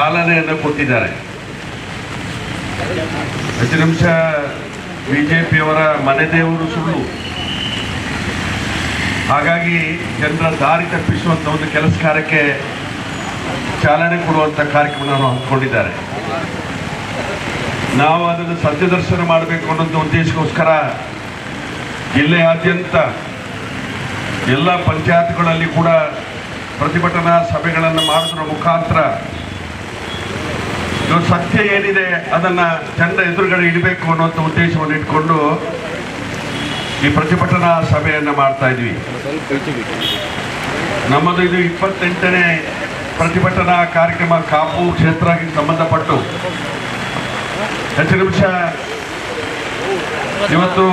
ಚಾಲನೆಯನ್ನು ಕೊಟ್ಟಿದ್ದಾರೆ. ಹೆಚ್ಚು ನಿಮಿಷ ಬಿಜೆಪಿಯವರ ಮನೆ ದೇವರು ಸುಳ್ಳು. ಹಾಗಾಗಿ ಜನರ ದಾರಿ ತಪ್ಪಿಸುವಂಥ ಒಂದು ಕೆಲಸ ಕಾರ್ಯಕ್ಕೆ ಚಾಲನೆ ಕೊಡುವಂಥ ಕಾರ್ಯಕ್ರಮವನ್ನು ಹಮ್ಮಿಕೊಂಡಿದ್ದಾರೆ. ನಾವು ಅದನ್ನು ಸತ್ಯದರ್ಶನ ಮಾಡಬೇಕು ಅನ್ನೋದು ಉದ್ದೇಶಕ್ಕೋಸ್ಕರ ಜಿಲ್ಲೆಯಾದ್ಯಂತ ಎಲ್ಲ ಪಂಚಾಯತ್ಗಳಲ್ಲಿ ಕೂಡ ಪ್ರತಿಭಟನಾ ಸಭೆಗಳನ್ನು ಮಾಡೋದ್ರ ಮುಖಾಂತರ ಇವತ್ತು ಸತ್ಯ ಏನಿದೆ ಅದನ್ನ ಜನರ ಎದುರುಗಡೆ ಇಡಬೇಕು ಅನ್ನುವಂಥ ಉದ್ದೇಶವನ್ನು ಇಟ್ಕೊಂಡು ಈ ಪ್ರತಿಭಟನಾ ಸಭೆಯನ್ನು ಮಾಡ್ತಾ ಇದ್ವಿ. ನಮ್ಮದು ಇದು ಇಪ್ಪತ್ತೆಂಟನೇ ಪ್ರತಿಭಟನಾ ಕಾರ್ಯಕ್ರಮ ಕಾಪು ಕ್ಷೇತ್ರಕ್ಕೆ ಸಂಬಂಧಪಟ್ಟು. ಹೆಚ್ಚು ನಿಮಿಷ. ಇವತ್ತು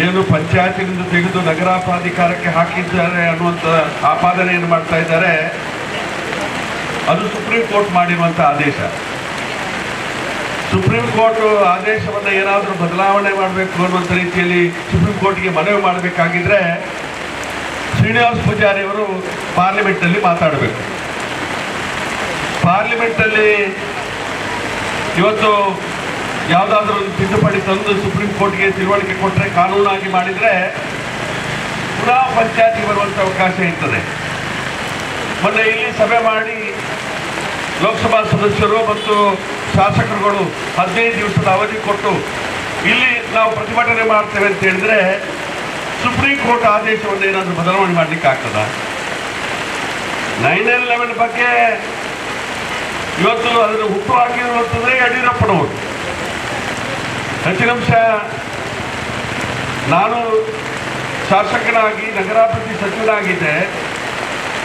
ಏನು ಪಂಚಾಯತಿನಿಂದ ತೆಗೆದು ನಗರಾಪಾಧಿಕಾರಕ್ಕೆ ಹಾಕಿದ್ದಾರೆ ಅನ್ನುವಂಥ ಆಪಾದನೆಯನ್ನು ಮಾಡ್ತಾ ಇದ್ದಾರೆ. ಅದು ಸುಪ್ರೀಂ ಕೋರ್ಟ್ ಮಾಡಿರುವಂಥ ಆದೇಶ. ಸುಪ್ರೀಂ ಕೋರ್ಟ್ ಆದೇಶವನ್ನು ಏನಾದರೂ ಬದಲಾವಣೆ ಮಾಡಬೇಕು ಅನ್ನುವಂಥ ರೀತಿಯಲ್ಲಿ ಸುಪ್ರೀಂ ಕೋರ್ಟ್ಗೆ ಮನವಿ ಮಾಡಬೇಕಾಗಿದ್ರೆ ಶ್ರೀನಿವಾಸ್ ಪೂಜಾರಿ ಅವರು ಪಾರ್ಲಿಮೆಂಟಲ್ಲಿ ಮಾತಾಡಬೇಕು. ಪಾರ್ಲಿಮೆಂಟಲ್ಲಿ ಇವತ್ತು ಯಾವುದಾದ್ರೂ ಒಂದು ತಿದ್ದುಪಡಿ ತಂದು ಸುಪ್ರೀಂ ಕೋರ್ಟ್ಗೆ ತಿಳುವಳಿಕೆ ಕೊಟ್ಟರೆ ಕಾನೂನಾಗಿ ಮಾಡಿದರೆ ಪುನಃ ಪಂಚಾಯತಿಗೆ ಬರುವಂಥ ಅವಕಾಶ ಇರ್ತದೆ. ಮೊನ್ನೆ ಇಲ್ಲಿ ಸಭೆ ಮಾಡಿ ಲೋಕಸಭಾ ಸದಸ್ಯರು ಮತ್ತು ಶಾಸಕರುಗಳು ಹದಿನೈದು ದಿವಸದ ಅವಧಿ ಕೊಟ್ಟು ಇಲ್ಲಿ ನಾವು ಪ್ರತಿಭಟನೆ ಮಾಡ್ತೇವೆ ಅಂತ ಹೇಳಿದ್ರೆ ಸುಪ್ರೀಂ ಕೋರ್ಟ್ ಆದೇಶವನ್ನು ಏನಾದರೂ ಬದಲಾವಣೆ ಮಾಡಲಿಕ್ಕೆ ಆಗ್ತದ? ನೈನ್ ಎಲೆವೆನ್ ಬಗ್ಗೆ ಇವತ್ತು ಅದನ್ನು ಹುಟ್ಟು ಹಾಕಿರುವಂಥದ್ದೇ ಯಡಿಯೂರಪ್ಪನವರು. ಹೆಚ್ಚಿನ ನಾನು ಶಾಸಕನಾಗಿ, ನಗರಾಭಿವೃದ್ಧಿ ಸಚಿವರಾಗಿದ್ದೆ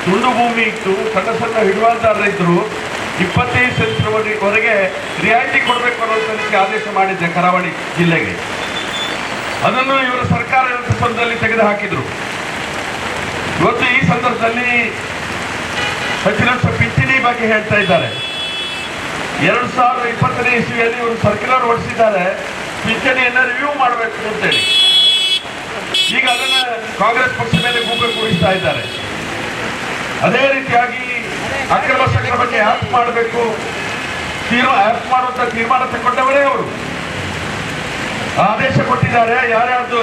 ತುಂಡು ಭೂಮಿ ಇತ್ತು ಸಣ್ಣ ಸಣ್ಣ ರೈತರು ಇಪ್ಪತ್ತೈದು ಸೆಂಟ್ರವರೆಗೆ ರಿಯಾಯಿತಿ ಕೊಡಬೇಕು ಅನ್ನೋದಕ್ಕೆ ಆದೇಶ ಮಾಡಿದ್ದೆ ಕರಾವಳಿ ಜಿಲ್ಲೆಗೆ. ಅದನ್ನು ಇವರ ಸರ್ಕಾರ ಸಂದರ್ಭದಲ್ಲಿ ತೆಗೆದು ಹಾಕಿದ್ರು ಇವತ್ತು ಈ ಸಂದರ್ಭದಲ್ಲಿ ಹೆಚ್ಚಿನ ಪಿಂಚಣಿ ಬಗ್ಗೆ ಹೇಳ್ತಾ ಇದ್ದಾರೆ. ಎರಡು ಸಾವಿರದ ಇಪ್ಪತ್ತನೇ ಇಸ್ವಿಯಲ್ಲಿ ಇವರು ಸರ್ಕ್ಯುಲರ್ ಹೊರಡಿಸಿದ್ದಾರೆ ಪಿಂಚಣಿಯನ್ನು ರಿವ್ಯೂ ಮಾಡಬೇಕು ಅಂತೇಳಿ. ಈಗ ಅದನ್ನ ಕಾಂಗ್ರೆಸ್ ಪಕ್ಷ ಮೇಲೆ ಗೂಗಲ್ ಕೂಡಿಸ್ತಾ ಇದ್ದಾರೆ. ಅದೇ ರೀತಿಯಾಗಿ ಅಕ್ರಮ ಸಕ್ರಮಕ್ಕೆ ಆ್ಯಪ್ ಮಾಡಬೇಕು. ತೀರ್ಮಾನ ಆ್ಯಪ್ ಮಾಡುವಂತ ತೀರ್ಮಾನ ತಗೊಂಡವರೇ ಅವರು. ಆದೇಶ ಕೊಟ್ಟಿದ್ದಾರೆ. ಯಾರ್ಯಾರ್ದು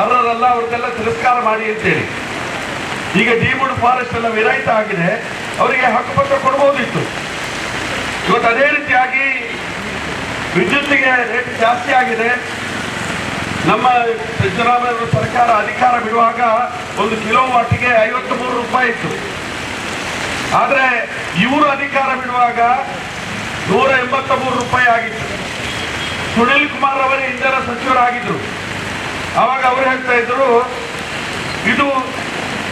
ಅರ್ಹರಲ್ಲ ಅವ್ರದ್ದೆಲ್ಲ ತಿರಸ್ಕಾರ ಮಾಡಿ ಅಂತೇಳಿ. ಈಗ ಡಿಮುಡ್ ಫಾರೆಸ್ಟ್ ಎಲ್ಲ ವಿರಾಯಿತ ಆಗಿದೆ. ಅವರಿಗೆ ಹಕ್ಕುಪತ್ರ ಕೊಡ್ಬೋದಿತ್ತು. ಇವತ್ತು ಅದೇ ರೀತಿಯಾಗಿ ವಿದ್ಯುತ್ತಿಗೆ ರೇಟ್ ಜಾಸ್ತಿ ಆಗಿದೆ. ನಮ್ಮ ಸಿದ್ದರಾಮಯ್ಯ ಸರ್ಕಾರ ಅಧಿಕಾರ ಬಿಡುವಾಗ ಒಂದು ಕಿಲೋ ವಾಟಿಗೆ ಐವತ್ತು ಮೂರು ರೂಪಾಯಿ ಇತ್ತು. ಆದರೆ ಇವರು ಅಧಿಕಾರ ಬಿಡುವಾಗ ನೂರ ಎಂಬತ್ತ ಮೂರು ರೂಪಾಯಿ ಆಗಿತ್ತು. ಸುನಿಲ್ ಕುಮಾರ್ ಅವರೇ ಇಂಧನ ಸಚಿವರಾಗಿದ್ರು. ಅವಾಗ ಅವರು ಹೇಳ್ತಾ ಇದ್ರು, ಇದು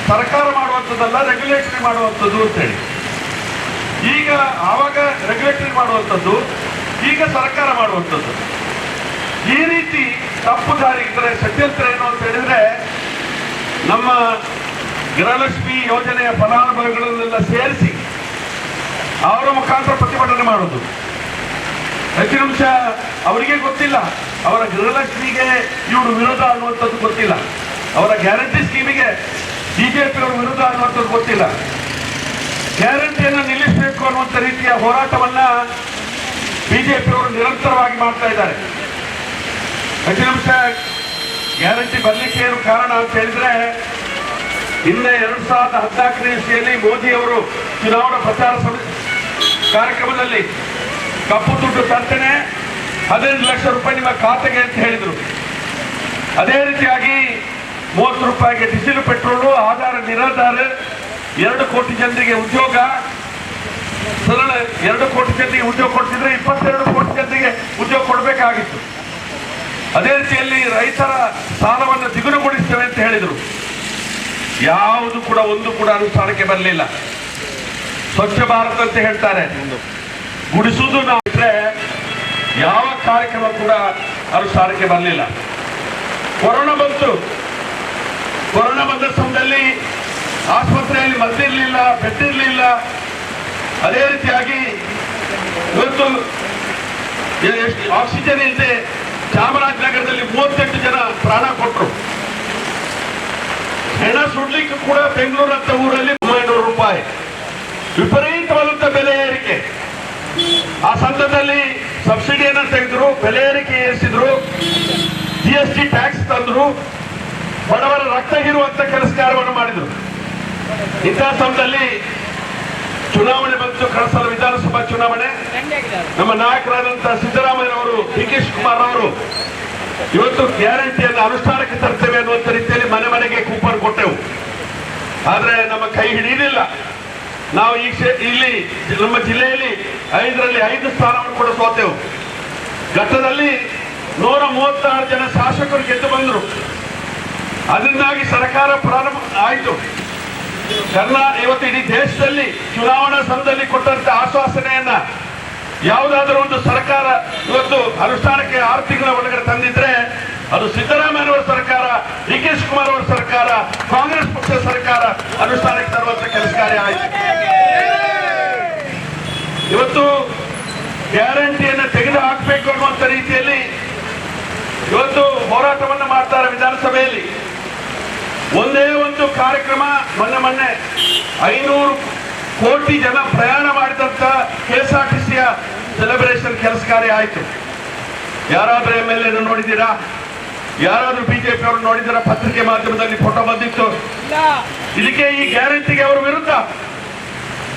ಸರ್ಕಾರ ಮಾಡುವಂಥದ್ದಲ್ಲ ರೆಗ್ಯುಲೇಟರಿ ಮಾಡುವಂಥದ್ದು ಅಂತೇಳಿ. ಈಗ ಆವಾಗ ರೆಗ್ಯುಲೇಟರಿ ಮಾಡುವಂಥದ್ದು ಈಗ ಸರ್ಕಾರ ಮಾಡುವಂಥದ್ದು. ಈ ರೀತಿ ತಪ್ಪು ದಾರಿ ಇದ್ರೆ ಷಡ್ಯಂತ್ರ ಏನು ಅಂತ ಹೇಳಿದ್ರೆ, ನಮ್ಮ ಗೃಹಲಕ್ಷ್ಮಿ ಯೋಜನೆಯ ಫಲಾನುಭವಿಗಳನ್ನೆಲ್ಲ ಸೇರಿಸಿ ಅವರ ಮುಖಾಂತರ ಪ್ರತಿಭಟನೆ ಮಾಡೋದು ಅಂಶ ಅವರಿಗೆ ಗೊತ್ತಿಲ್ಲ. ಅವರ ಗೃಹಲಕ್ಷ್ಮಿಗೆ ಇವರು ವಿರೋಧ ಅನ್ನುವಂಥದ್ದು ಗೊತ್ತಿಲ್ಲ. ಅವರ ಗ್ಯಾರಂಟಿ ಸ್ಕೀಮಿಗೆ ಬಿಜೆಪಿ ಅವರು ವಿರೋಧ ಅನ್ನುವಂಥದ್ದು ಗೊತ್ತಿಲ್ಲ. ಗ್ಯಾರಂಟಿಯನ್ನು ನಿಲ್ಲಿಸಬೇಕು ಅನ್ನುವಂಥ ರೀತಿಯ ಹೋರಾಟವನ್ನ ಬಿಜೆಪಿ ಅವರು ನಿರಂತರವಾಗಿ ಮಾಡ್ತಾ ಇದ್ದಾರೆ. ಅಂಶ ಗ್ಯಾರಂಟಿ ಬರಲಿಕ್ಕೆ ಏನು ಕಾರಣ ಅಂತ ಹೇಳಿದ್ರೆ ಹಿಂದೆ ಎರಡು ಸಾವಿರದ ಹದಿನಾಲ್ಕನೇ ಇಸ್ವಿಯಲ್ಲಿ ಮೋದಿ ಅವರು ಚುನಾವಣಾ ಪ್ರಚಾರ ಕಾರ್ಯಕ್ರಮದಲ್ಲಿ ಕಪ್ಪು ದುಡ್ಡು ತರ್ತೇನೆ, ಹದಿನೈದು ಲಕ್ಷ ರೂಪಾಯಿ ನಿಮ್ಮ ಖಾತೆಗೆ ಅಂತ ಹೇಳಿದರು. ಅದೇ ರೀತಿಯಾಗಿ ಮೂವತ್ತು ರೂಪಾಯಿಗೆ ಡೀಸೆಲ್ ಪೆಟ್ರೋಲು, ಆಧಾರ, ನಿರಾಧಾರ, ಎರಡು ಕೋಟಿ ಜನರಿಗೆ ಉದ್ಯೋಗ ಸರಳ ಎರಡು ಕೋಟಿ ಜನರಿಗೆ ಉದ್ಯೋಗ ಕೊಡ್ತಿದ್ರೆ ಇಪ್ಪತ್ತೆರಡು ಕೋಟಿ ಜನರಿಗೆ ಉದ್ಯೋಗ ಕೊಡಬೇಕಾಗಿತ್ತು. ಅದೇ ರೀತಿಯಲ್ಲಿ ರೈತರ ಸಾಲವನ್ನು ದ್ವಿಗುಣಗೊಳಿಸ್ತೇವೆ ಅಂತ ಹೇಳಿದರು. ಯಾವುದು ಕೂಡ ಒಂದು ಕೂಡ ಅನುಷ್ಠಾನಕ್ಕೆ ಬರಲಿಲ್ಲ. ಸ್ವಚ್ಛ ಭಾರತ ಅಂತ ಹೇಳ್ತಾರೆ. ಗುಡಿಸುವುದು ನಾವು ಇದ್ರೆ ಯಾವ ಕಾರ್ಯಕ್ರಮ ಕೂಡ ಅನುಷ್ಠಾನಕ್ಕೆ ಬರಲಿಲ್ಲ. ಕೊರೋನಾ ಬಂತು. ಕೊರೋನಾ ಬಂದ ಸಮಯದಲ್ಲಿ ಆಸ್ಪತ್ರೆಯಲ್ಲಿ ಮದ್ದಿರಲಿಲ್ಲ ಬೆಡ್ ಇರಲಿಲ್ಲ ಅದೇ ರೀತಿಯಾಗಿ ಇವತ್ತು ಆಕ್ಸಿಜನ್ ಇಲ್ಲದೆ ಚಾಮರಾಜನಗರದಲ್ಲಿ ಮೂವತ್ತೆಂಟು ಜನ ಪ್ರಾಣ ಕೊಟ್ಟರು ಹೆಣ ಸುಡ್ಲಿಕ್ಕೆ ಕೂಡ ಬೆಂಗಳೂರು ಅಂತ ಊರಲ್ಲಿ ಒಂಬೈನೂರು ರೂಪಾಯಿ. ವಿಪರೀತವಾದಂತ ಬೆಲೆ ಏರಿಕೆ. ಆ ಸಂದರ್ಭದಲ್ಲಿ ಸಬ್ಸಿಡಿಯನ್ನ ತೆಗೆದ್ರು, ಬೆಲೆ ಏರಿಕೆ ಏರಿಸಿದ್ರು ಜಿ ಎಸ್ ಟಿ ಟ್ಯಾಕ್ಸ್ ತಂದ್ರು, ಬಡವರ ರಕ್ತ ಹೀರುವಂತ ಕೆಲಸ ಕಾರ್ಯವನ್ನು ಮಾಡಿದ್ರು. ಇಂತಹ ಸಮಯದಲ್ಲಿ ಚುನಾವಣೆ ಬಂತು ಕಳಸಲ ವಿಧಾನಸಭಾ ಚುನಾವಣೆ. ನಮ್ಮ ನಾಯಕರಾದಂತಹ ಸಿದ್ದರಾಮಯ್ಯನವರು ಡಿ ಕೆ ಶಿವಕುಮಾರ್ ಅವರು ಇವತ್ತು ಗ್ಯಾರಂಟಿಯನ್ನು ಅನುಷ್ಠಾನಕ್ಕೆ ತರ್ತೇವೆ ಅನ್ನುವಂಥ ರೀತಿಯಲ್ಲಿ ಮನೆ ಮನೆಗೆ ಕೂಪನ್ ಕೊಟ್ಟೆವು. ಆದ್ರೆ ನಮ್ಮ ಕೈ ಹಿಡಿಯಲಿಲ್ಲ ನಾವು ಈ ಇಲ್ಲಿ ನಮ್ಮ ಜಿಲ್ಲೆಯಲ್ಲಿ ಐದರಲ್ಲಿ ಐದು ಸ್ಥಾನವನ್ನು ಕೂಡ ಸೋತೆವು. ಘಟ್ಟದಲ್ಲಿ ನೂರ ಮೂವತ್ತಾರು ಜನ ಶಾಸಕರು ಗೆದ್ದು ಬಂದರು. ಅದರಿಂದಾಗಿ ಸರ್ಕಾರ ಪ್ರಾರಂಭ, ಆಯಿತು. ಕರ್ನಾ ಇವತ್ತು ಇಡೀ ದೇಶದಲ್ಲಿ ಚುನಾವಣಾ ಸಮಯದಲ್ಲಿ ಕೊಟ್ಟಂತ ಆಶ್ವಾಸನೆಯನ್ನ ಯಾವುದಾದ್ರೂ ಒಂದು ಸರ್ಕಾರ ಇವತ್ತು ಅನುಷ್ಠಾನಕ್ಕೆ ಆರು ತಿಂಗಳ ಒಳಗಡೆ ತಂದಿದ್ರೆ ಅದು ಸಿದ್ದರಾಮಯ್ಯನವರ ಸರ್ಕಾರ ಡಿ ಕೆ ಶಿವಕುಮಾರ್ ಅವರ ಸರ್ಕಾರ, ಕಾಂಗ್ರೆಸ್ ಪಕ್ಷದ ಸರ್ಕಾರ ಅನುಷ್ಠಾನಕ್ಕೆ ತರುವಂತ ಕೆಲಸ ಕಾರ್ಯ ಆಯಿತು. ಇವತ್ತು ಗ್ಯಾರಂಟಿಯನ್ನು ತೆಗೆದು ಹಾಕಬೇಕು ಅನ್ನುವಂಥ ರೀತಿಯಲ್ಲಿ ಇವತ್ತು ಹೋರಾಟವನ್ನು ಮಾಡ್ತಾರೆ ವಿಧಾನಸಭೆಯಲ್ಲಿ ಒಂದೇ ಕಾರ್ಯಕ್ರಮ ಮೊನ್ನೆ ಮೊನ್ನೆ ಐನೂರು ಕೋಟಿ ಜನ ಪ್ರಯಾಣ ಮಾಡಿದಂತ ಕೆ ಎಸ್ ಆರ್ ಟಿ ಸಿಯ ಸೆಲೆಬ್ರೇಷನ್ ಕೆಲಸ ಕಾರ್ಯ ಆಯಿತು. ಯಾರಾದ್ರೂ ಎಂ ಎಲ್ ಎನ ನೋಡಿದ್ದೀರಾ? ಯಾರಾದ್ರೂ ಬಿಜೆಪಿ ಅವರು ನೋಡಿದ್ದೀರಾ? ಪತ್ರಿಕೆ ಮಾಧ್ಯಮದಲ್ಲಿ ಫೋಟೋ ಬಂದಿತ್ತು. ಇದಕ್ಕೆ ಈ ಗ್ಯಾರಂಟಿಗೆ ಅವರ ವಿರುದ್ಧ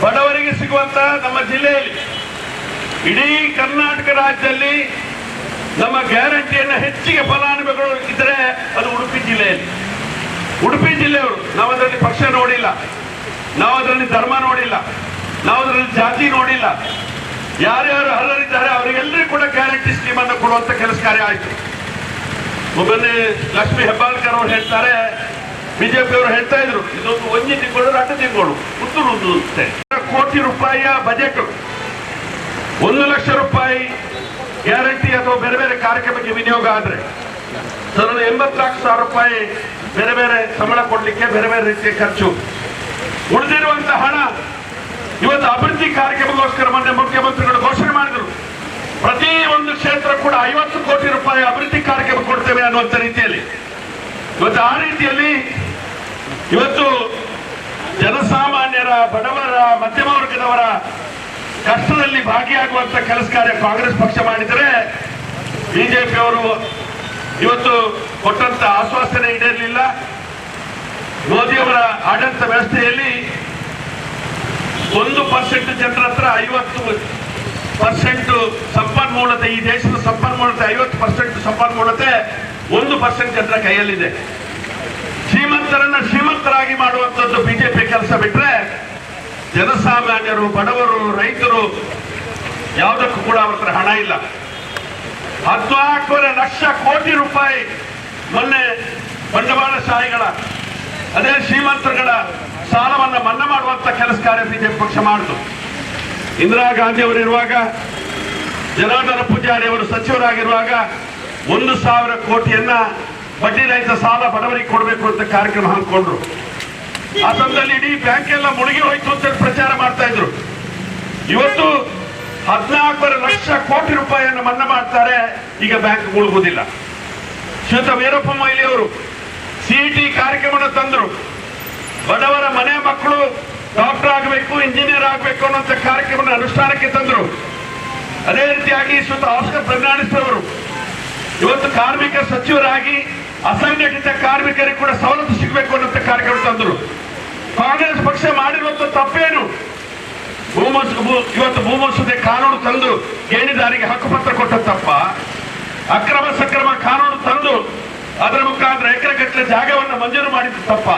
ಬಡವರಿಗೆ ಸಿಗುವಂತ ನಮ್ಮ ಜಿಲ್ಲೆಯಲ್ಲಿ ಇಡೀ ಕರ್ನಾಟಕ ರಾಜ್ಯದಲ್ಲಿ ನಮ್ಮ ಗ್ಯಾರಂಟಿಯನ್ನು ಹೆಚ್ಚಿಗೆ ಫಲಾನುಭವಿಗಳು ಇದ್ರೆ ಅದು ಉಡುಪಿ ಜಿಲ್ಲೆಯಲ್ಲಿ. ಉಡುಪಿ ಜಿಲ್ಲೆಯವರು ನಾವು ಅದರಲ್ಲಿ ಪಕ್ಷ ನೋಡಿಲ್ಲ. ನಾವು ಅದರಲ್ಲಿ ಧರ್ಮ ನೋಡಿಲ್ಲ. ನಾವು ಅದರಲ್ಲಿ ಜಾತಿ ನೋಡಿಲ್ಲ. ಯಾರ್ಯಾರು ಅರ್ಹರಿದ್ದಾರೆ ಅವರಿಗೆಲ್ಲರಿಗೂ ಕೂಡ ಗ್ಯಾರಂಟಿ ಸ್ಕೀಮ್ ಅನ್ನು ಕೊಡುವಂತ ಕೆಲಸ ಕಾರ್ಯ ಆಯಿತು. ಒಬ್ಬನೇ ಲಕ್ಷ್ಮೀ ಹೆಬ್ಬಾಳ್ಕರ್ ಅವರು ಹೇಳ್ತಾರೆ, ಬಿಜೆಪಿ ಅವರು ಹೇಳ್ತಾ ಇದ್ರು, ಇದೊಂದು ಒಂಜಿ ತಿಂಗಳು ಅಡ್ಡ ತಿಂಗಳು ಉತ್ತರು ಒಂದು ಕೋಟಿ ರೂಪಾಯಿಯ ಬಜೆಟ್ ಒಂದು ಲಕ್ಷ ರೂಪಾಯಿ ಗ್ಯಾರಂಟಿ ಅಥವಾ ಬೇರೆ ಬೇರೆ ಕಾರ್ಯಕ್ರಮಕ್ಕೆ ವಿನಿಯೋಗ ಆದ್ರೆ ಸರಳ ಲಕ್ಷ ಸಾವಿರ ರೂಪಾಯಿ ಬೇರೆ ಬೇರೆ ಸಂಬಳ ಕೊಡ್ಲಿಕ್ಕೆ ಬೇರೆ ಬೇರೆ ರೀತಿಯ ಖರ್ಚು. ಉಳಿದಿರುವಂತ ಹಣ ಇವತ್ತು ಅಭಿವೃದ್ಧಿ ಕಾರ್ಯಕ್ರಮಗೋಸ್ಕರ ಮೊನ್ನೆ ಮುಖ್ಯಮಂತ್ರಿಗಳು ಘೋಷಣೆ ಮಾಡಿದರು. ಪ್ರತಿ ಒಂದು ಕ್ಷೇತ್ರ ಕೂಡ ಐವತ್ತು ಕೋಟಿ ರೂಪಾಯಿ ಅಭಿವೃದ್ಧಿ ಕಾರ್ಯಕ್ರಮ ಕೊಡ್ತೇವೆ ಅನ್ನುವಂಥ ರೀತಿಯಲ್ಲಿ. ಇವತ್ತು ಆ ರೀತಿಯಲ್ಲಿ ಇವತ್ತು ಜನಸಾಮಾನ್ಯರ, ಬಡವರ, ಮಧ್ಯಮ ವರ್ಗದವರ ಕಷ್ಟದಲ್ಲಿ ಭಾಗಿಯಾಗುವಂತ ಕೆಲಸ ಕಾರ್ಯ ಕಾಂಗ್ರೆಸ್ ಪಕ್ಷ ಮಾಡಿದರೆ ಬಿಜೆಪಿ ಅವರು ಇವತ್ತು ಕೊಟ್ಟಂತ ಆಶ್ವಾಸನೆ ಈಡೇರಲಿಲ್ಲ ಮೋದಿಯವರ ಆಡಳಿತ ವ್ಯವಸ್ಥೆಯಲ್ಲಿ ಒಂದು ಪರ್ಸೆಂಟ್ ಜನರ ಹತ್ರ ಐವತ್ತು ಪರ್ಸೆಂಟ್ ಸಂಪನ್ಮೂಲತೆ, ಈ ದೇಶದ ಸಂಪನ್ಮೂಲತೆ, ಐವತ್ತು ಪರ್ಸೆಂಟ್ ಸಂಪನ್ಮೂಲತೆ ಒಂದು ಪರ್ಸೆಂಟ್ ಜನರ ಕೈಯಲ್ಲಿದೆ. ಶ್ರೀಮಂತರನ್ನ ಶ್ರೀಮಂತರಾಗಿ ಮಾಡುವಂತದ್ದು ಬಿಜೆಪಿ ಕೆಲಸ ಬಿಟ್ರೆ ಜನಸಾಮಾನ್ಯರು, ಬಡವರು, ರೈತರು ಯಾವುದಕ್ಕೂ ಕೂಡ ಅವರ ಹಣ ಇಲ್ಲ. ಹದಿನಾಲ್ಕೂವರೆ ಲಕ್ಷ ಕೋಟಿ ರೂಪಾಯಿ ಮೊನ್ನೆ ಬಂಡವಾಳಶಾಹಿಗಳ ಅದೇ ಶ್ರೀಮಂತರುಗಳ ಸಾಲವನ್ನು ಮನ್ನಾ ಮಾಡುವಂತ ಕೆಲಸ ಕಾರ್ಯ ಬಿಜೆಪಿ ಪಕ್ಷ ಮಾಡಿತು ಇಂದಿರಾ ಗಾಂಧಿ ಅವರು ಜನಾರ್ದನ ಪೂಜಾರಿ ಅವರು ಸಚಿವರಾಗಿರುವಾಗ ಒಂದು ಸಾವಿರ ಕೋಟಿಯನ್ನ ಬಡ್ಡಿ ರಹಿತ ಸಾಲ ಬಡವರಿಗೆ ಕೊಡಬೇಕು ಅಂತ ಕಾರ್ಯಕ್ರಮ ಹಾಕೊಂಡ್ರು ಆ ಸಂದರ್ಭದಲ್ಲಿ ಇಡೀ ಬ್ಯಾಂಕ್ ಎಲ್ಲ ಮುಳುಗಿ ಹೋಯ್ತು ಅಂತ ಪ್ರಚಾರ ಮಾಡ್ತಾ ಇದ್ರು. ಇವತ್ತು ಹದಿನಾಲ್ಕೂವರೆ ಲಕ್ಷ ಕೋಟಿ ರೂಪಾಯಿಯನ್ನು ಮನ್ನಾ ಮಾಡ್ತಾರೆ. ಈಗ ಬ್ಯಾಂಕ್ ಮುಳುಗುವುದಿಲ್ಲ ಶ್ರೀತ ವೀರಪ್ಪ ಮೊಯ್ಲಿ ಅವರು ಸಿಇಟಿ ಕಾರ್ಯಕ್ರಮವನ್ನು ತಂದರು. ಬಡವರ ಮನೆ ಮಕ್ಕಳು ಡಾಕ್ಟರ್ ಆಗಬೇಕು ಇಂಜಿನಿಯರ್ ಆಗಬೇಕು ಅನ್ನುವಂಥ ಕಾರ್ಯಕ್ರಮ ಅನುಷ್ಠಾನಕ್ಕೆ ತಂದರು. ಅದೇ ರೀತಿಯಾಗಿ ಶ್ರೀತ ಆಸ್ಕರ್ ಪ್ರಜ್ಞಾನಿಸಿದವರು ಇವತ್ತು ಕಾರ್ಮಿಕ ಸಚಿವರಾಗಿ, ಅಸಂಘಟಿತ ಕಾರ್ಮಿಕರಿಗೆ ಕೂಡ ಸವಲತ್ತು ಸಿಗಬೇಕು ಅನ್ನೋಂಥ ಕಾರ್ಯಕ್ರಮ ತಂದರು. ಕಾಂಗ್ರೆಸ್ ಪಕ್ಷ ಮಾಡಿರುವಂತ ತಪ್ಪೇನು? ಭೂಮಸ್ ಭೂ- ಇವತ್ತು ಭೂಮಸೂದೆ ಕಾನೂನು ತಂದು ಗೇಣಿದಾರಿಗೆ ಹಕ್ಕುಪತ್ರ ಕೊಟ್ಟಂತಪ್ಪ. ಅಕ್ರಮ ಸಕ್ರಮ ಕಾನೂನು ತಂದು ಅದರ ಮುಖಾಂತರ ಎಕರೆಗಟ್ಟಲೆ ಜಾಗವನ್ನು ಮಂಜೂರು ಮಾಡಿದ ತಪ್ಪ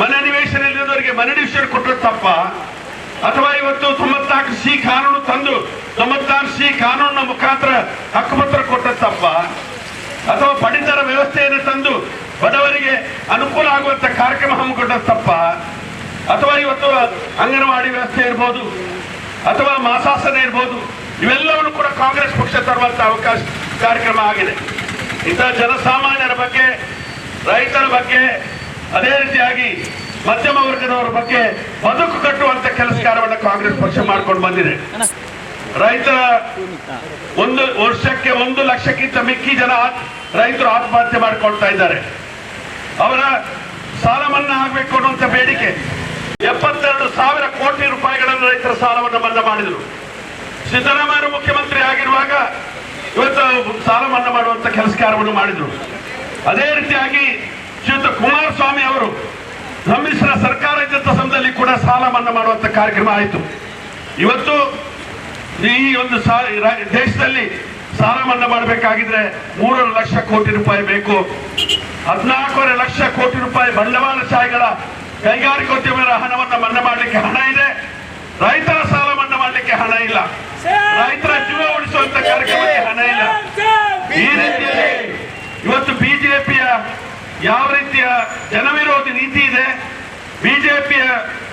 ಮನೆ ನಿವೇಶನ ಇಲ್ಲದವರಿಗೆ ಮನೆ ನಿವೇಶನ ಕೊಟ್ಟರು ತಪ್ಪ ಅಥವಾ ಇವತ್ತು ತೊಂಬತ್ನಾಲ್ಕು ಸಿ ಕಾನೂನು ತಂದು ತೊಂಬತ್ನಾಲ್ಕು ಸಿ ಕಾನೂನಿನ ಮುಖಾಂತರ ಹಕ್ಕುಪತ್ರ ಕೊಟ್ಟ ತಪ್ಪ ಅಥವಾ ಪಡಿತರ ವ್ಯವಸ್ಥೆಯನ್ನು ತಂದು ಬಡವರಿಗೆ ಅನುಕೂಲ ಆಗುವಂತ ಕಾರ್ಯಕ್ರಮ ಹಮ್ಮಿಕೊಂಡ ತಪ್ಪ ಅಥವಾ ಇವತ್ತು ಅಂಗನವಾಡಿ ವ್ಯವಸ್ಥೆ ಇರ್ಬೋದು, ಅಥವಾ ಮಾಸಾಸನ ಇರ್ಬೋದು, ಇವೆಲ್ಲವನ್ನು ಕೂಡ ಕಾಂಗ್ರೆಸ್ ಪಕ್ಷ ತರುವಂತ ಅವಕಾಶ ಕಾರ್ಯಕ್ರಮ ಆಗಿದೆ. ಇಂತಹ ಜನಸಾಮಾನ್ಯರ ಬಗ್ಗೆ, ರೈತರ ಬಗ್ಗೆ, ಅದೇ ರೀತಿಯಾಗಿ ಮಧ್ಯಮ ವರ್ಗದವರ ಬಗ್ಗೆ ಬದುಕು ಕಟ್ಟುವಂತ ಕೆಲಸ ಕಾರ್ಯವನ್ನು ಕಾಂಗ್ರೆಸ್ ಪಕ್ಷ ಮಾಡ್ಕೊಂಡು ಬಂದಿದೆ. ರೈತರ ಒಂದು ವರ್ಷಕ್ಕೆ ಒಂದು ಲಕ್ಷಕ್ಕಿಂತ ಮಿಕ್ಕಿ ಜನ ರೈತರು ಆತ್ಮಹತ್ಯೆ ಮಾಡಿಕೊಳ್ತಾ ಇದ್ದಾರೆ. ಅವರ ಸಾಲ ಮನ್ನಾ ಆಗಬೇಕು ಅನ್ನುವಂಥ ಬೇಡಿಕೆ ಎಪ್ಪತ್ತೆರಡು ಸಾವಿರ ಕೋಟಿ ರೂಪಾಯಿಗಳನ್ನು ರೈತರ ಸಾಲವನ್ನು ಮನ್ನಾ ಮಾಡಿದರು. ಸಿದ್ದರಾಮಯ್ಯ ಮುಖ್ಯಮಂತ್ರಿ ಆಗಿರುವಾಗ ಇವತ್ತು ಸಾಲ ಮನ್ನಾ ಮಾಡುವಂತ ಕೆಲಸ ಕಾರ್ಯವನ್ನು ಮಾಡಿದರು. ಅದೇ ರೀತಿಯಾಗಿ ಶ್ರೀಯುತ ಕುಮಾರಸ್ವಾಮಿ ಅವರು ಸಮ್ಮಿಶ್ರ ಸರ್ಕಾರ ಇದ್ದಂಥ ಸಮಯದಲ್ಲಿ ಕೂಡ ಸಾಲ ಮನ್ನಾ ಮಾಡುವಂತಹ ಕಾರ್ಯಕ್ರಮ ಆಯಿತು. ಇವತ್ತು ಈ ಒಂದು ದೇಶದಲ್ಲಿ ಸಾಲ ಮನ್ನಾ ಮಾಡಬೇಕಾಗಿದ್ರೆ ಮೂರರ ಲಕ್ಷ ಕೋಟಿ ರೂಪಾಯಿ ಬೇಕು. ಹದಿನಾಲ್ಕೂವರೆ ಲಕ್ಷ ಕೋಟಿ ರೂಪಾಯಿ ಬಂಡವಾಳಶಾಹಿಗಳ ಕೈಗಾರಿಕೋದ್ಯಮರ ಹಣವನ್ನು ಮನ್ನಾ ಮಾಡಲಿಕ್ಕೆ ಹಣ ಇದೆ. ರೈತರ ಸಾಲ ಮನ್ನಾ ಮಾಡಲಿಕ್ಕೆ ಹಣ ಇಲ್ಲ. ರೈತರ ಜೀವ ಉಳಿಸುವಂತ ಕಾರ್ಯಕ್ರಮಕ್ಕೆ ಹಣ ಇಲ್ಲ. ಈ ರೀತಿಯಲ್ಲಿ ಇವತ್ತು ಬಿಜೆಪಿಯ ಯಾವ ರೀತಿಯ ಜನವಿರೋಧಿ ನೀತಿ ಇದೆ? ಬಿಜೆಪಿಯ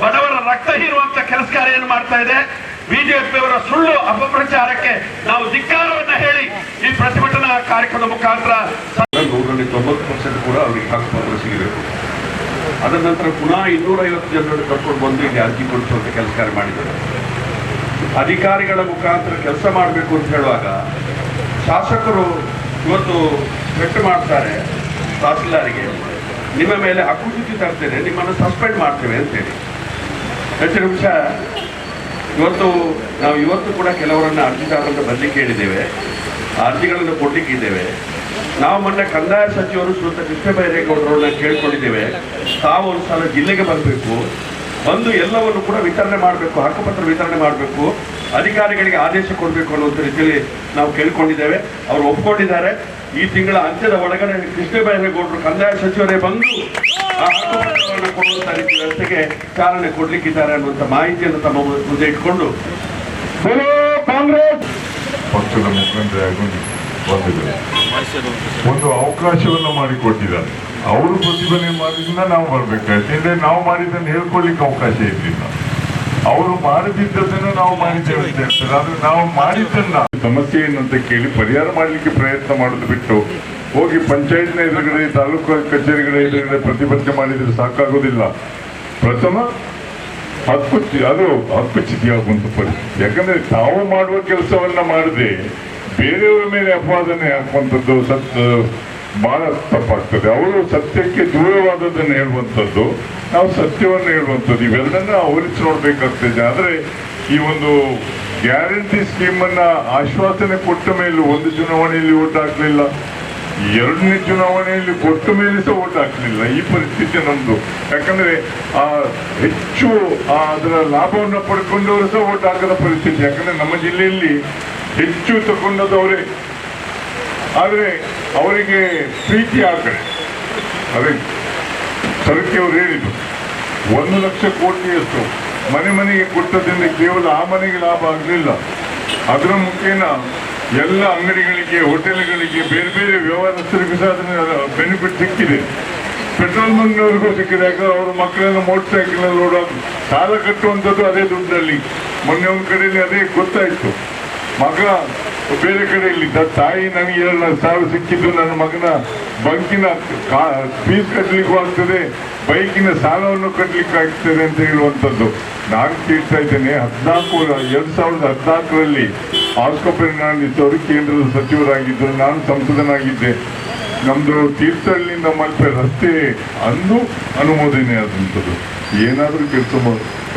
ಬಡವರ ರಕ್ತ ಹೀರುವಂತ ಕೆಲಸ ಕಾರ್ಯವನ್ನು ಮಾಡ್ತಾ ಇದೆ. ಬಿಜೆಪಿಯವರ ಸುಳ್ಳು ಅಪಪ್ರಚಾರಕ್ಕೆ ನಾವು ಧಿಕ್ಕಾರವನ್ನ ಹೇಳಿ ಈ ಪ್ರತಿಭಟನಾ ಕಾರ್ಯಕ್ರಮದ ಮುಖಾಂತರ ನೂರಲ್ಲಿ ತೊಂಬತ್ತು ಪರ್ಸೆಂಟ್ ಕೂಡ ಅವರಿಗೆ ಹಕ್ಕುಪತ್ರ ಸಿಗಬೇಕು. ಅದರ ನಂತರ ಪುನಃ ಇನ್ನೂರೈವತ್ತು ಜನರನ್ನು ಕರ್ಕೊಂಡು ಬಂದು ಇಲ್ಲಿ ಅರ್ಜಿ ಕೊಡಿಸುವಂತ ಕೆಲಸ ಮಾಡಿದ್ದಾರೆ. ಅಧಿಕಾರಿಗಳ ಮುಖಾಂತರ ಕೆಲಸ ಮಾಡಬೇಕು ಅಂತ ಹೇಳುವಾಗ ಶಾಸಕರು ಇವತ್ತು ಪೆಟ್ಟು ಮಾಡ್ತಾರೆ, ತಹಸೀಲ್ದಾರಿಗೆ, ನಿಮ್ಮ ಮೇಲೆ ಅಕುಚುತಿ ತರ್ತೇನೆ ನಿಮ್ಮನ್ನು ಸಸ್ಪೆಂಡ್ ಮಾಡ್ತೇವೆ ಅಂತೇಳಿ. ಹೆಚ್ಚು ನಿಮಿಷ. ಇವತ್ತು ನಾವು ಇವತ್ತು ಕೂಡ ಕೆಲವರನ್ನು ಅರ್ಜಿದಾರರನ್ನು ಬರ್ಲಿಕ್ಕೆ ಹೇಳಿದ್ದೇವೆ ಆ ಅರ್ಜಿಗಳನ್ನು ಕೊಡ್ಲಿಕ್ಕಿದ್ದೇವೆ. ನಾವು ಮೊನ್ನೆ ಕಂದಾಯ ಸಚಿವರು ಶ್ರೀಯುತ ಕೃಷ್ಣ ಬೈರೇಗೌಡರನ್ನ ಕೇಳ್ಕೊಂಡಿದ್ದೇವೆ. ತಾವು ಒಂದು ಸಲ ಜಿಲ್ಲೆಗೆ ಬರಬೇಕು. ಬಂದು ಎಲ್ಲವನ್ನು ಕೂಡ ವಿತರಣೆ ಮಾಡಬೇಕು ಹಕ್ಕುಪತ್ರ ವಿತರಣೆ ಮಾಡಬೇಕು ಅಧಿಕಾರಿಗಳಿಗೆ ಆದೇಶ ಕೊಡಬೇಕು ಅನ್ನುವಂಥ ರೀತಿಯಲ್ಲಿ ನಾವು ಕೇಳ್ಕೊಂಡಿದ್ದೇವೆ. ಅವರು ಒಪ್ಕೊಂಡಿದ್ದಾರೆ. ಈ ತಿಂಗಳ ಅಂತ್ಯದ ಒಳಗಡೆ ಕೃಷ್ಣ ಬೈರೇಗೌಡರು ಕಂದಾಯ ಸಚಿವರೇ ಬಂದು ಆ ಹಕ್ಕುಪತ್ರವನ್ನು ಕೊಡುವಂಥ ರೀತಿ ವ್ಯವಸ್ಥೆಗೆ ಚಾಲನೆ ಕೊಡ್ಲಿಕ್ಕಿದ್ದಾರೆ ಅನ್ನುವಂಥ ಮಾಹಿತಿಯನ್ನು ತಮ್ಮ ಮುಂದೆ ಇಟ್ಕೊಂಡು. ಕಾಂಗ್ರೆಸ್! ಪಕ್ಷದ ಮುಖಂಡರಾಗಿ ಒಂದು ಅವಕಾಶವನ್ನು ಮಾಡಿಕೊಟ್ಟಿದ್ದಾರೆ. ಅವರು ಪ್ರತಿಭಟನೆ ಮಾಡಿದ್ರಿಂದ ನಾವು ಬರ್ಬೇಕಾಯ್ತು. ಅಂದ್ರೆ ನಾವು ಮಾಡಿದ್ದನ್ನು ಹೇಳ್ಕೊಳ್ಳಿಕ್ಕೆ ಅವಕಾಶ ಇರಲಿಲ್ಲ. ಅವರು ಮಾಡದಿದ್ದದನ್ನು ನಾವು ಮಾಡಿದ್ದೇವೆ ಅಂತ ಹೇಳ್ತಾರೆ. ಆದ್ರೆ ನಾವು ಮಾಡಿದ್ದನ್ನ ಸಮಸ್ಯೆ ಏನಂತ ಕೇಳಿ ಪರಿಹಾರ ಮಾಡಲಿಕ್ಕೆ ಪ್ರಯತ್ನ ಮಾಡೋದು ಬಿಟ್ಟು ಹೋಗಿ ಪಂಚಾಯತ್ನ ಎದುರುಗಡೆ, ತಾಲೂಕು ಕಚೇರಿಗಳ ಎದುರುಗಡೆ ಪ್ರತಿಭಟನೆ ಮಾಡಿದ್ರೆ ಸಾಕಾಗೋದಿಲ್ಲ. ಪ್ರಥಮ ಹಕ್ಕು ಅದು ಹಕ್ಕು ಚಿತಿಯಾಗುವಂಥ ಪರಿಸ್ಥಿತಿ ಯಾಕಂದ್ರೆ ತಾವು ಮಾಡುವ ಕೆಲಸವನ್ನ ಮಾಡದೆ ಬೇರೆಯವರ ಮೇಲೆ ಅಪವಾದನೆ ಹಾಕುವಂಥದ್ದು ಸತ್ ಬಹಳ ತಪ್ಪಾಗ್ತದೆ. ಅವರು ಸತ್ಯಕ್ಕೆ ದೂರವಾದದ್ದನ್ನು ಹೇಳುವಂಥದ್ದು, ನಾವು ಸತ್ಯವನ್ನು ಹೇಳುವಂಥದ್ದು ಇವೆಲ್ಲನ್ನ ಅವರಿಸಿ ನೋಡ್ಬೇಕಾಗ್ತದೆ. ಆದ್ರೆ ಈ ಒಂದು ಗ್ಯಾರಂಟಿ ಸ್ಕೀಮನ್ನು ಆಶ್ವಾಸನೆ ಕೊಟ್ಟ ಮೇಲೂ ಒಂದು ಚುನಾವಣೆಯಲ್ಲಿ ಓಟ್ ಎರಡನೇ ಚುನಾವಣೆಯಲ್ಲಿ ಕೊಟ್ಟ ಮೇಲೆ ಸಹ ಓಟ್ ಈ ಪರಿಸ್ಥಿತಿ ನಮ್ದು. ಯಾಕಂದ್ರೆ ಆ ಹೆಚ್ಚು ಅದರ ಲಾಭವನ್ನು ಪಡ್ಕೊಂಡವರು ಸಹ ಓಟ್ ಪರಿಸ್ಥಿತಿ. ಯಾಕಂದ್ರೆ ನಮ್ಮ ಜಿಲ್ಲೆಯಲ್ಲಿ ಹೆಚ್ಚು ತಗೊಂಡದ್ದು ಅವರೇ ಆದ್ರೆ ಅವರಿಗೆ ಪ್ರೀತಿ ಆ ಕಡೆ ಅದೇ ಸರಕ್ಕೆ ಅವರು ಹೇಳಿದ್ರು. ಒಂದು ಲಕ್ಷ ಕೋಟಿಯಷ್ಟು ಮನೆ ಮನೆಗೆ ಕೊಟ್ಟದ್ದರಿಂದ ಕೇವಲ ಆ ಮನೆಗೆ ಲಾಭ ಆಗಲಿಲ್ಲ. ಅದರ ಮುಖೇನ ಎಲ್ಲ ಅಂಗಡಿಗಳಿಗೆ, ಹೋಟೆಲ್ಗಳಿಗೆ ಬೇರೆ ಬೇರೆ ವ್ಯವಹಾರಸ್ಥರಿಗೂ ಸಹ ಅದನ್ನ ಬೆನಿಫಿಟ್ ಸಿಕ್ಕಿದೆ. ಪೆಟ್ರೋಲ್ ಬಂಕ್ನವ್ರಿಗೂ ಸಿಕ್ಕಿದೆ. ಯಾಕಂದ್ರೆ ಅವ್ರ ಮಕ್ಕಳೆಲ್ಲ ಮೋಟರ್ ಸೈಕಲ್ ಓಡೋದು ಸಾಲ ಕಟ್ಟುವಂಥದ್ದು ಅದೇ ದುಡ್ಡಲ್ಲಿ. ಮೊನ್ನೆ ಒಂದು ಕಡೆಯಲ್ಲಿ ಅದೇ ಗೊತ್ತಾಯ್ತು. ಮಗ, ಬೇರೆ ಕಡೆ ಇಲ್ಲಿದ್ದ ತಾಯಿ ನನಗೆ ಎರಡು ಸಾವಿರ ಸಿಕ್ಕಿದ್ದು ನನ್ನ ಮಗನ ಬಂಕಿನ ಫೀಸ್ ಕಟ್ಟಲಿಕ್ಕೂ ಆಗ್ತದೆ, ಬೈಕಿನ ಸಾಲವನ್ನು ಕಟ್ಟಲಿಕ್ಕೆ ಆಗ್ತದೆ ಅಂತ ಹೇಳುವಂಥದ್ದು. ನಾನು ಕೇಳ್ತಾ ಇದ್ದೇನೆ, ಹದಿನಾಲ್ಕು, ಎರಡು ಸಾವಿರದ ಹದಿನಾಲ್ಕರಲ್ಲಿ ಆಸ್ಪತ್ರೆ ಫೆರ್ನಾಂಡಿಸ್ ಕೇಂದ್ರದ ಸಚಿವರಾಗಿದ್ದರು, ನಾನು ಸಂಸದನಾಗಿದ್ದೆ. ನಮ್ಮದು ತೀರ್ಥಹಳ್ಳಿಯಿಂದ ಮಲ್ಪೆ ರಸ್ತೆ ಅಂದು ಅನುಮೋದನೆ ಆದಂಥದ್ದು. ಏನಾದರೂ ಕೆಲಸ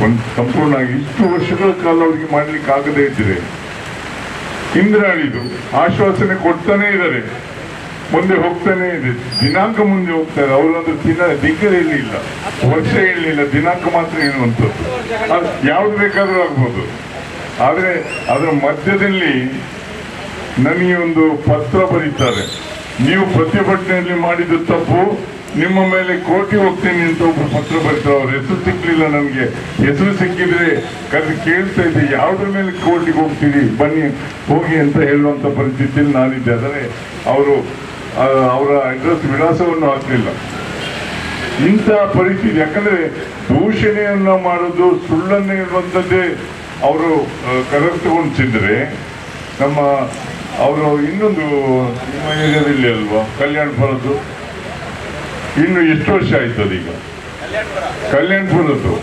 ಒಂದು ಸಂಪೂರ್ಣ ಆಗಿ ಇಷ್ಟು ವರ್ಷಗಳ ಕಾಲ ಅವರಿಗೆ ಮಾಡಲಿಕ್ಕೆ ಆಗದೇ ಇದ್ರೆ ಇಂದ್ರಾಳಿದು ಆಶ್ವಾಸನೆ ಕೊಡ್ತಾನೆ ಇದ್ದಾರೆ. ಮುಂದೆ ಹೋಗ್ತಾನೆ ಇದೆ. ದಿನಾಂಕ ಮುಂದೆ ಹೋಗ್ತಾರೆ. ಅವರೊಂದು ದಿನ ದಿಗ್ಗ ವರ್ಷ ಹೇಳಲಿಲ್ಲ ದಿನಾಂಕ ಮಾತ್ರ ಹೇಳುವಂಥದ್ದು ಅದು ಯಾವ್ದು ಬೇಕಾದರೂ ಆಗ್ಬೋದು. ಆದರೆ ಅದರ ಮಧ್ಯದಲ್ಲಿ ನನಗೆ ಒಂದು ಪತ್ರ ಬರೀತಾರೆ. ನೀವು ಪ್ರತಿಭಟನೆಯಲ್ಲಿ ಮಾಡಿದ ತಪ್ಪು. ನಿಮ್ಮ ಮೇಲೆ ಕೋಟಿ ಹೋಗ್ತೀನಿ ಅಂತ ಒಬ್ರು ಪತ್ರ ಬರ್ತಾರೆ ಅವ್ರ, ಹೆಸರು ಸಿಕ್ಕಲಿಲ್ಲ ನನಗೆ ಹೆಸರು ಸಿಕ್ಕಿದ್ರೆ ಕರೆದು ಕೇಳ್ತಾ ಇದ್ದೆ, ಯಾವುದ್ರ ಮೇಲೆ ಕೋರ್ಟಿಗೆ ಹೋಗ್ತೀರಿ, ಬನ್ನಿ, ಹೋಗಿ ಅಂತ ಹೇಳುವಂತ ಪರಿಸ್ಥಿತಿಯಲ್ಲಿ ನಾನಿದ್ದೆ. ಆದರೆ ಅವರು ಅವರ ಅಡ್ರೆಸ್ ವಿಳಾಸವನ್ನು ಹಾಕಲಿಲ್ಲ. ಇಂತಹ ಪರಿಸ್ಥಿತಿ, ಯಾಕಂದ್ರೆ ದೂಷಣೆಯನ್ನ ಮಾಡೋದು ಸುಳ್ಳನ್ನು ಹೇಳುವಂಥದ್ದೇ ಅವರು ಕರೆಕ್ಟ್ ಕರೆದುಕೊಂಡಿದ್ರೆ ನಮ್ಮ, ಅವರು ಇನ್ನೊಂದು, ನಿಮ್ಮ ಏರಿಯಾದಲ್ಲಿ ಅಲ್ವಾ ಕಲ್ಯಾಣಪುರದ್ದು ಇನ್ನು ಎಷ್ಟು ವರ್ಷ ಆಯ್ತು ಅದೀಗ ಕಲ್ಯಾಣಪುರದ್ದು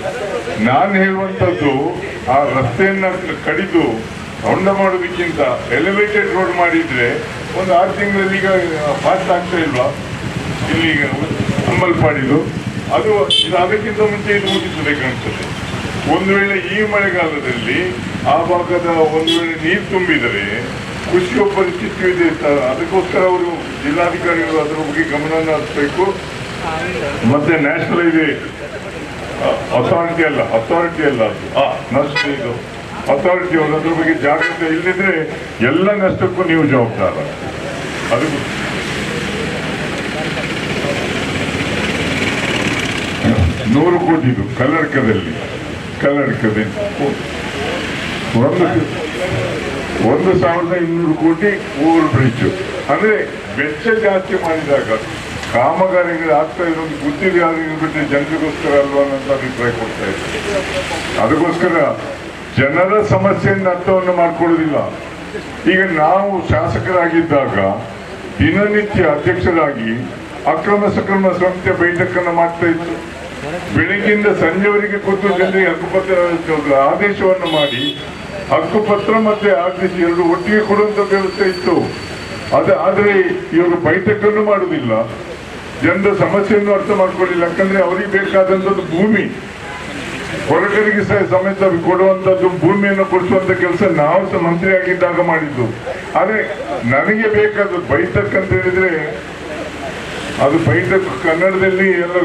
ನಾನು ಹೇಳುವಂಥದ್ದು, ಆ ರಸ್ತೆಯನ್ನ ಕಡಿದು ಹೊಂಡ ಮಾಡೋದಕ್ಕಿಂತ ಎಲಿವೇಟೆಡ್ ರೋಡ್ ಮಾಡಿದ್ರೆ ಒಂದು ಆರು ತಿಂಗಳಲ್ಲಿ ಈಗ ಫಾಸ್ಟ್ ಆಗ್ತಾ ಇಲ್ವಾ? ಇಲ್ಲಿ ಈಗ ಅಂಬಲ್ಪಾಡಿದು. ಅದು ಇದು ಅದಕ್ಕಿಂತ ಮುಂಚೆ ಇದು ಮುಗಿಸಬೇಕು ಒಂದು ವೇಳೆ ಈ ಮಳೆಗಾಲದಲ್ಲಿ ಆ ಭಾಗದ ಒಂದು ವೇಳೆ ನೀರು ತುಂಬಿದರೆ ಕುಸಿಯೋ ಪರಿಸ್ಥಿತಿ ಇದೆ ಅದಕ್ಕೋಸ್ಕರ ಅವರು ಜಿಲ್ಲಾಧಿಕಾರಿಗಳು ಅದರ ಬಗ್ಗೆ ಗಮನ ಹರಿಸಬೇಕು. ಮತ್ತೆ ನ್ಯಾಷನಲ್ ಹೈವೇ ಅಥಾರಿಟಿ ಅಲ್ಲ ಅಥಾರಿಟಿ ಅಲ್ಲ ನಷ್ಟ ಇದು. ಅಥಾರಿಟಿ ಅದ್ರ ಬಗ್ಗೆ ಜಾಗ್ರತೆ ಇಲ್ಲದಿದ್ರೆ ಎಲ್ಲ ನಷ್ಟಕ್ಕೂ ನೀವು ಜವಾಬ್ದಾರ. ಅದು ನೂರು ಕೋಟಿದು ಕಲ್ಲಡ್ಕದಲ್ಲಿ ಕಲ್ಲಡ್ಕದಲ್ಲಿ ಒಂದು ಒಂದು ಸಾವಿರದ ಇನ್ನೂರು ಕೋಟಿ ಓವರ್ ಬ್ರಿಡ್ಜ್ ಅಂದ್ರೆ ವೆಚ್ಚ ಜಾಸ್ತಿ ಮಾಡಿದಾಗ ಕಾಮಗಾರಿಗಳು ಆಗ್ತಾ ಇರೋದು ಗುತ್ತಿಗೆದಾರರಿಗೆ ಬಿಟ್ಟು ಜನರಿಗೋಸ್ಕರ ಅಲ್ವಾ ಅನ್ನೋಂಥ ಅಭಿಪ್ರಾಯ ಕೊಡ್ತಾ ಇದ್ದಾರೆ ಅದಕ್ಕೋಸ್ಕರ ಜನರ ಸಮಸ್ಯೆಯಿಂದ ಅರ್ಥವನ್ನು ಮಾಡ್ಕೊಳ್ಳೋದಿಲ್ಲ. ಈಗ ನಾವು ಶಾಸಕರಾಗಿದ್ದಾಗ ದಿನನಿತ್ಯ ಅಧ್ಯಕ್ಷರಾಗಿ ಅಕ್ರಮ ಸಕ್ರಮ ಸಂಸ್ಥೆ ಬೈಠಕನ್ನು ಮಾಡ್ತಾ ಇತ್ತು. ಬೆಳಗ್ಗಿಂದ ಸಂಜೆವರೆಗೆ ಕೂತು ಜನರಿಗೆ ಹಕ್ಕುಪತ್ರ ಆದೇಶವನ್ನು ಮಾಡಿ ಹಕ್ಕುಪತ್ರ ಮತ್ತೆ ಆದೇಶ ಎರಡು ಒಟ್ಟಿಗೆ ಕೊಡುವಂತ ವ್ಯವಸ್ಥೆ ಇತ್ತು. ಅದ ಆದರೆ ಇವರು ಬೈಠಕನ್ನು ಮಾಡುವುದಿಲ್ಲ. ಜನರ ಸಮಸ್ಯೆಯನ್ನು ಅರ್ಥ ಮಾಡ್ಕೊಳ್ಳಿಲ್ಲ. ಯಾಕಂದ್ರೆ ಅವರಿಗೆ ಬೇಕಾದಂಥದ್ದು ಭೂಮಿ. ಹೊರಗರಿಗೆ ಸಹ ಸಮೇತ ಕೊಡುವಂತದ್ದು ಭೂಮಿಯನ್ನು ಕೊಡಿಸುವಂತ ಕೆಲಸ ನಾವು ಸಹ ಮಂತ್ರಿ ಆಗಿದ್ದಾಗ ಮಾಡಿದ್ದು. ಆದರೆ ನನಗೆ ಬೇಕಾದ ಬೈತಕ್ಕಂತ ಹೇಳಿದ್ರೆ ಅದು ಬೈತಕ್ ಕನ್ನಡದಲ್ಲಿ ಎಲ್ಲ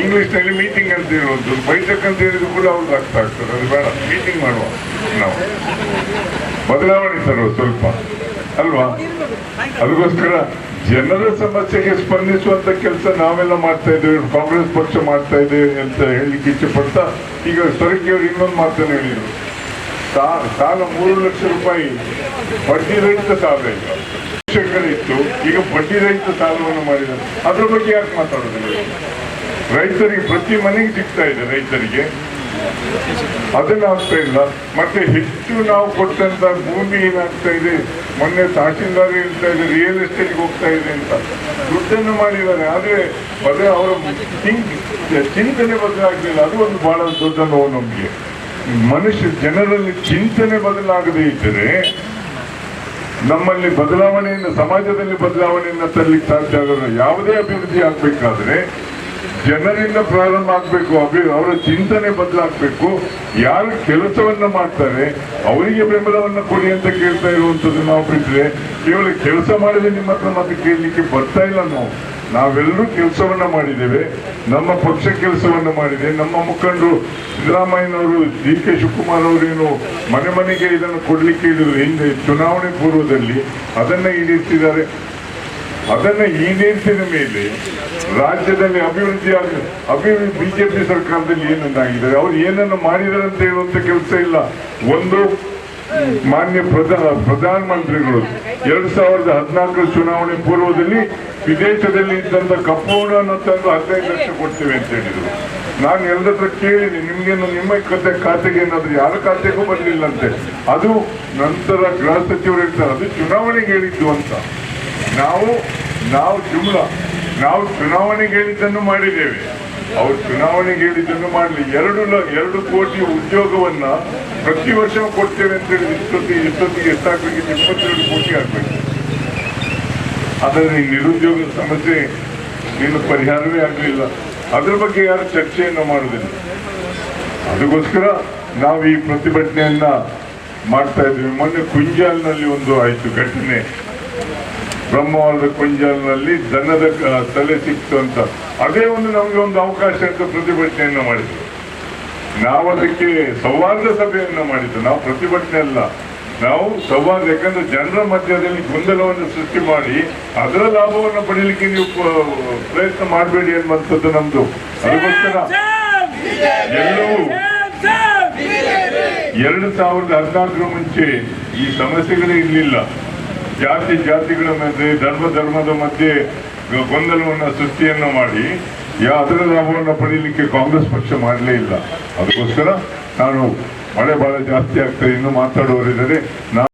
ಇಂಗ್ಲಿಷ್ನಲ್ಲಿ ಮೀಟಿಂಗ್ ಅಂತ ಹೇಳುವಂಥದ್ದು. ಬೈತಕ್ ಅಂತ ಹೇಳಿದ್ರು ಕೂಡ ಅವ್ರಿಗೆ ಅರ್ಥ ಆಗ್ತದೆ. ಅದು ಬೇಡ ಮೀಟಿಂಗ್ ಮಾಡುವ ನಾವು. ಬದಲಾವಣೆ ತರುವ ಸ್ವಲ್ಪ. ಅಲ್ವಾ? ಅದಕ್ಕೋಸ್ಕರ ಜನರ ಸಮಸ್ಯೆಗೆ ಸ್ಪಂದಿಸುವಂತ ಕೆಲಸ ನಾವೆಲ್ಲ ಮಾಡ್ತಾ ಇದ್ದೇವೆ, ಕಾಂಗ್ರೆಸ್ ಪಕ್ಷ ಮಾಡ್ತಾ ಇದೆ ಅಂತ ಹೇಳಲಿಕ್ಕೆ ಇಚ್ಛೆ ಪಡ್ತಾ, ಈಗ ಅವರು ಇನ್ನೊಂದು ಮಾತನ್ನು ಹೇಳಿದರು. ಸಾಲ ಮೂರು ಲಕ್ಷ ರೂಪಾಯಿ ಬಡ್ಡಿ ರಹಿತ ಸಾಲ ಇತ್ತು, ಈಗ ಬಡ್ಡಿ ರಹಿತ ಸಾಲವನ್ನು ಮಾಡಿದ್ದಾರೆ. ಅದ್ರ ಬಗ್ಗೆ ಯಾಕೆ ಮಾತಾಡೋದಿಲ್ಲ ರೈತರಿಗೆ ಪ್ರತಿ ಮನೆಗೆ ಸಿಗ್ತಾ ಇದೆ ರೈತರಿಗೆ. ಅದನ್ನ ಆಗ್ತಾ ಇಲ್ಲ. ಮತ್ತೆ ಹೆಚ್ಚು ನಾವು ಕೊಟ್ಟಂತ ಭೂಮಿ ಏನಾಗ್ತಾ ಇದೆ? ಮೊನ್ನೆ ತಹಶೀಲ್ದಾರ್ ಹೇಳ್ತಾ ಇದೆ ರಿಯಲ್ ಎಸ್ಟೇಟ್ಗೆ ಹೋಗ್ತಾ ಇದೆ ಅಂತ. ದುಡ್ಡನ್ನು ಮಾಡಿದ್ದಾರೆ, ಆದ್ರೆ ಬದಲ ಅವರ ಚಿಂತನೆ ಬದಲಾಗಲಿಲ್ಲ. ಅದು ಒಂದು ಬಹಳ ದೊಡ್ಡ ನೋವು ನಮಗೆ. ಮನುಷ್ಯ ಜನರಲ್ಲಿ ಚಿಂತನೆ ಬದಲಾಗದೇ ಇದ್ದರೆ ನಮ್ಮಲ್ಲಿ ಬದಲಾವಣೆಯನ್ನು, ಸಮಾಜದಲ್ಲಿ ಬದಲಾವಣೆಯನ್ನು ತರಲಿಕ್ಕೆ ಸಾಧ್ಯ ಆಗೋದು ಯಾವುದೇ ಅಭಿವೃದ್ಧಿ ಆಗ್ಬೇಕಾದ್ರೆ ಜನರಿಂದ ಪ್ರಾರಂಭ ಆಗ್ಬೇಕು ಅಭಿ ಅವರ ಚಿಂತನೆ ಬದಲಾಗಬೇಕು, ಯಾರು ಕೆಲಸವನ್ನ ಮಾಡ್ತಾರೆ, ಅವರಿಗೆ ಬೆಂಬಲವನ್ನ ಕೊಡಿ ಅಂತ ಕೇಳ್ತಾ ಇರುವಂತದ್ದು ನಾವು ಬಿಟ್ರೆ, ಕೇವಲ ಕೆಲಸ ಮಾಡಿದ್ರೆ ನಿಮ್ಮ ಹತ್ರ ಮತ್ತೆ ಕೇಳಲಿಕ್ಕೆ ಬರ್ತಾ ಇಲ್ಲ ನಾವು. ನಾವೆಲ್ಲರೂ ಕೆಲಸವನ್ನ ಮಾಡಿದ್ದೇವೆ, ನಮ್ಮ ಪಕ್ಷ ಕೆಲಸವನ್ನ ಮಾಡಿದೆ, ನಮ್ಮ ಮುಖಂಡರು ಸಿದ್ದರಾಮಯ್ಯನವರು ಡಿ ಕೆ ಶಿವಕುಮಾರ್ ಅವರೇನು ಮನೆ ಮನೆಗೆ ಇದನ್ನು ಕೊಡ್ಲಿಕ್ಕೆ ಇದ್ರು ಹಿಂದೆ ಚುನಾವಣೆ ಪೂರ್ವದಲ್ಲಿ ಅದನ್ನ ಈಡೇರಿಸಿದ್ದಾರೆ. ಅದನ್ನ ಈಡೇರಿಸಿದ ಮೇಲೆ. ರಾಜ್ಯದಲ್ಲಿ ಅಭಿವೃದ್ಧಿ ಆಗ, ಅಭಿವೃದ್ಧಿ ಬಿಜೆಪಿ ಸರ್ಕಾರದಲ್ಲಿ ಏನನ್ನಾಗಿದ್ದಾರೆ ಅವ್ರು ಏನನ್ನು ಮಾಡಿದ್ದಾರೆ ಅಂತ ಹೇಳುವಂತ ಕೆಲಸ ಇಲ್ಲ. ಒಂದು ಮಾನ್ಯ ಪ್ರಧಾನ ಪ್ರಧಾನ ಮಂತ್ರಿಗಳು ಎರಡ್ ಸಾವಿರದ ಹದಿನಾಲ್ಕರ ಚುನಾವಣೆ ಪೂರ್ವದಲ್ಲಿ ವಿದೇಶದಲ್ಲಿ ಇದ್ದಂತ ಕಪ್ಪು ಹಣವನ್ನು ತಂದು ಹದಿನೈದು ಲಕ್ಷ ಕೊಡ್ತೇವೆ ಅಂತ ಹೇಳಿದ್ರು. ನಾನು ಎಲ್ಲರ ಹತ್ರ ಕೇಳಿದೆ ನಿಮ್ಗೇನು ನಿಮ್ಮ ಖಾತೆ ಖಾತೆಗೆ ಏನಾದ್ರು ಯಾರ ಖಾತೆಗೂ ಬರಲಿಲ್ಲಂತೆ ಅದು ನಂತರ ಗೃಹ ಸಚಿವರು ಹೇಳ್ತಾರೆ, ಅದು ಚುನಾವಣೆಗೆ ಹೇಳಿದ್ದು ಅಂತ. ನಾವು ನಾವು ಜುಮ್ಲ, ನಾವು ಚುನಾವಣೆಗೆ ಹೇಳಿದ್ದನ್ನು ಮಾಡಿದ್ದೇವೆ. ಅವರು ಚುನಾವಣೆಗೆ ಹೇಳಿದ್ದನ್ನು ಮಾಡಲಿ. ಎರಡು ಎರಡು ಕೋಟಿ ಉದ್ಯೋಗವನ್ನ ಪ್ರತಿ ವರ್ಷ ಕೊಡ್ತೇವೆ ಅಂತ ಹೇಳಿ ಇಷ್ಟೊತ್ತಿಗೆ ಇಷ್ಟೊತ್ತಿಗೆ ಎಷ್ಟಾಗಬೇಕಿತ್ತು ಇಪ್ಪತ್ತೆರಡು ಕೋಟಿ ಆಗ್ಬೇಕು. ಆದರೆ ಈ ನಿರುದ್ಯೋಗದ ಸಮಸ್ಯೆ ಏನು ಪರಿಹಾರವೇ ಆಗಲಿಲ್ಲ. ಅದ್ರ ಬಗ್ಗೆ ಯಾರು ಚರ್ಚೆಯನ್ನು ಮಾಡುವುದಿಲ್ಲ ಅದಕ್ಕೋಸ್ಕರ ನಾವು ಈ ಪ್ರತಿಭಟನೆಯನ್ನ ಮಾಡ್ತಾ ಇದ್ದೀವಿ. ಮೊನ್ನೆ ಕುಂಜಾಲ್ನಲ್ಲಿ ಒಂದು ಆಯಿತು ಘಟನೆ. ಬ್ರಹ್ಮವಾರದ ಕೊಂಜಲ್ನಲ್ಲಿ ದನದ ತಲೆ ಸಿಕ್ತು ಅಂತ. ಅದೇ ಒಂದು ನಮಗೆ ಒಂದು ಅವಕಾಶ ಅಂತ ಪ್ರತಿಭಟನೆಯನ್ನ ಮಾಡಿದ್ರು. ನಾವು ಅದಕ್ಕೆ ಸಂವಾದ ಸಭೆಯನ್ನ ಮಾಡಿದ್ದು. ನಾವು ಪ್ರತಿಭಟನೆ ಅಲ್ಲ. ನಾವು ಸಂವಾದ ಯಾಕಂದ್ರೆ ಜನರ ಮಧ್ಯದಲ್ಲಿ ಗೊಂದಲವನ್ನು ಸೃಷ್ಟಿ ಮಾಡಿ ಅದರ ಲಾಭವನ್ನು ಪಡೀಲಿಕ್ಕೆ ನೀವು ಪ್ರಯತ್ನ ಮಾಡಬೇಡಿ ಅನ್ನುವಂಥದ್ದು ನಮ್ದು. ಅದಕ್ಕೋಸ್ಕರ ಎಲ್ಲವೂ ಎರಡು ಸಾವಿರದ ಹದಿನಾಲ್ಕರ ಮುಂಚೆ ಈ ಸಮಸ್ಯೆಗಳೇ ಇರಲಿಲ್ಲ. ಜಾತಿ ಜಾತಿಗಳ ಮಧ್ಯೆ, ಧರ್ಮ ಧರ್ಮದ ಮಧ್ಯೆ ಗೊಂದಲವನ್ನು, ಸೃಷ್ಟಿಯನ್ನ ಮಾಡಿ ಅದರ ಲಾಭವನ್ನು ಪಡೀಲಿಕ್ಕೆ ಕಾಂಗ್ರೆಸ್ ಪಕ್ಷ ಮಾಡಲೇ ಇಲ್ಲ. ಅದಕ್ಕೋಸ್ಕರ ನಾನು ಮಳೆ ಬಹಳ ಜಾಸ್ತಿ ಆಗ್ತದೆ ಇನ್ನು ಮಾತಾಡುವವರಿದ್ದಾರೆ. ನಾವು